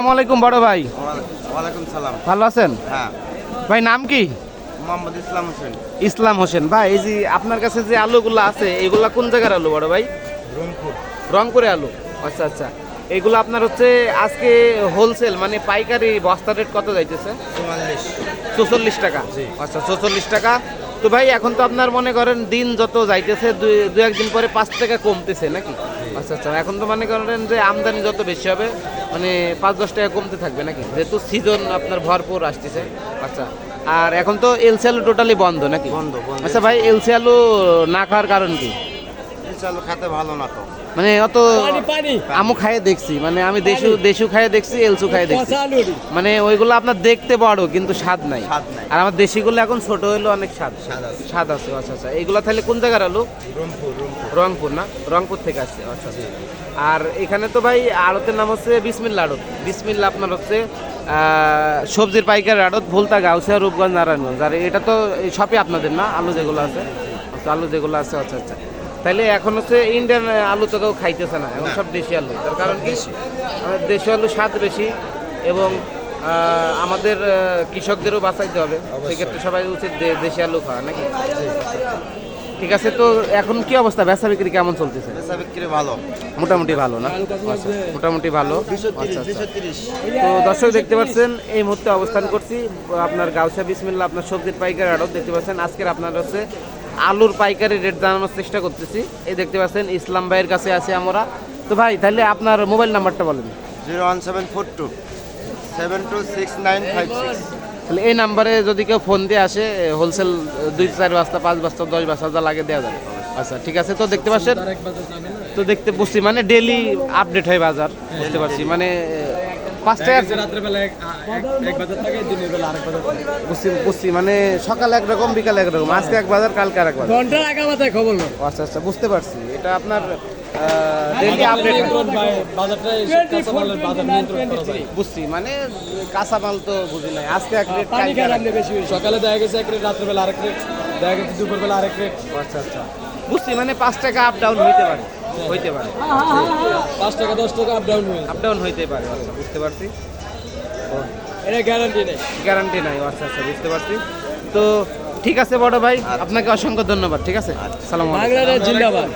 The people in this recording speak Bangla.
আসসালামু আলাইকুম বড় ভাই। ওয়ালাইকুম সালাম। ভালো আছেন? হ্যাঁ। ভাই নাম কি? মোহাম্মদ ইসলাম হোসেন। ইসলাম হোসেন। ভাই এই যে আপনার কাছে যে আলুগুলো আছে এগুলা কোন জায়গার আলু বড় ভাই? রংপুর। রংপুরে আলু। আচ্ছা আচ্ছা। এগুলো আপনার হচ্ছে আজকে হোলসেল মানে পাইকারি বস্তা রেট কত যাইতেছে? চুয়াল্লিশ। চৌচল্লিশ টাকা। আচ্ছা চৌচল্লিশ টাকা। তো ভাই এখন তো আপনার মনে করেন দিন যত যাইতেছে দু একদিন পরে পাঁচ টাকা কমতেছে নাকি? আচ্ছা আচ্ছা। এখন তো মনে করেন যে আমদানি যত বেশি হবে মানে পাঁচ দশ টাকা কমতে থাকবে নাকি? যেহেতু সিজন আপনার ভরপুর আসতেছে। আচ্ছা। আর এখন তো এলসি আলু টোটালি বন্ধ নাকি? বন্ধ। আচ্ছা ভাই এলসি আলু না খাওয়ার কারণ কি? চালু খেতে ভালো না তো। মানে অত আমু খাইয়ে দেখছি মানে আমি দেশু দেশু খাইয়ে দেখছি এলসু খাইয়ে দেখছি। মানে ওইগুলো আপনার দেখতে বড় কিন্তু স্বাদ নাই। আর আমার দেশিগুলো এখন ছোট হইল অনেক স্বাদ। স্বাদ আছে। স্বাদ আছে আচ্ছা আচ্ছা। এইগুলো তাহলে কোন জায়গার আলু? রংপুর রংপুর। রংপুর না? রংপুর থেকে আসছে আচ্ছা আচ্ছা। আর এখানে তো ভাই আড়তের নাম হচ্ছে বিসমিল্লা আড়ত। বিসমিল্লা আপনার হচ্ছে আহ, সবজির পাইকার আড়ত ভুলতা গাউসিয়া রূপগঞ্জ নারায়ণগঞ্জ। আর এটা তো সবই আপনাদের না? আলু যেগুলো আছে? আচ্ছা, আলু যেগুলো আছে আচ্ছা আচ্ছা। তাহলে এখন হচ্ছে ইন্ডিয়ান আলু তো কেউ খাইতেছে না এখন সব দেশি আলু। তার কারণ কি? দেশি। আলু স্বাদ বেশি এবং আমাদের কৃষকদেরও বাঁচাইতে হবে। সেক্ষেত্রে সবাই উচিত দেশি আলু খাওয়া নাকি? ঠিক আছে তো এখন কি অবস্থা? বেচা বিক্রি কেমন চলতেছে? বেচা বিক্রি ভালো। মোটামুটি ভালো না? আচ্ছা, মোটামুটি ভালো। আচ্ছা আচ্ছা। তো দর্শক দেখতে পাচ্ছেন এই মুহূর্তে অবস্থান করছি। আপনার গাউসা বিসমিল্লা আপনার সবজির পাইকারি আড়ত দেখতে পাচ্ছেন। আজকের আপনার হচ্ছে আলুর পাইকারি রেট জানানোর চেষ্টা করতেছি। এই দেখতে পাচ্ছেন ইসলাম ভাইয়ের কাছে আছে আমরা। তো ভাই তাহলে আপনার মোবাইল নাম্বারটা বলেন। Zero one seven four two seven two six nine five six. তাহলে এই নাম্বারে যদি কেউ ফোন দিয়ে আসে হোলসেল দুই চার বস্তা পাঁচ বস্তা দশ বস্তা যা লাগে দেওয়া যাবে। আচ্ছা ঠিক আছে। তো দেখতে পাচ্ছেন তো দেখতে বুঝছি মানে ডেলি আপডেট হয় বাজার বুঝতে পারছি। মানে পাঁচ টাকা বুঝছি মানে সকাল একরকম বিকাল একরকম আজকে এক বাজার কালকে আর এক বাজার। ঘণ্টার আগে মাথায় খবর আচ্ছা আচ্ছা বুঝতে পারছি। এটা আপনার আপডেট বুঝছি মানে কাঁচা মাল তো বুঝি নাই। আজকে এক রেট সকালে দেখা গেছে এক রেট রাত্রেবেলা আরেক রেট দেখা গেছে দুপুরবেলা আরেক রেট আচ্ছা আচ্ছা। বুঝছি মানে পাঁচ টাকা আপ ডাউন হইতে পারে। হইতে পারে। পাঁচ টাকা দশ টাকা আপ ডাউন হয়ে আপ ডাউন হইতে পারে আচ্ছা বুঝতে পারছি। এটা গ্যারান্টি নেই। গ্যারান্টি নাই আচ্ছা আচ্ছা বুঝতে পারছি। তো ঠিক আছে বড় ভাই আপনাকে অসংখ্য ধন্যবাদ ঠিক আছে? সালাম বাংলাদেশ জিন্দাবাদ।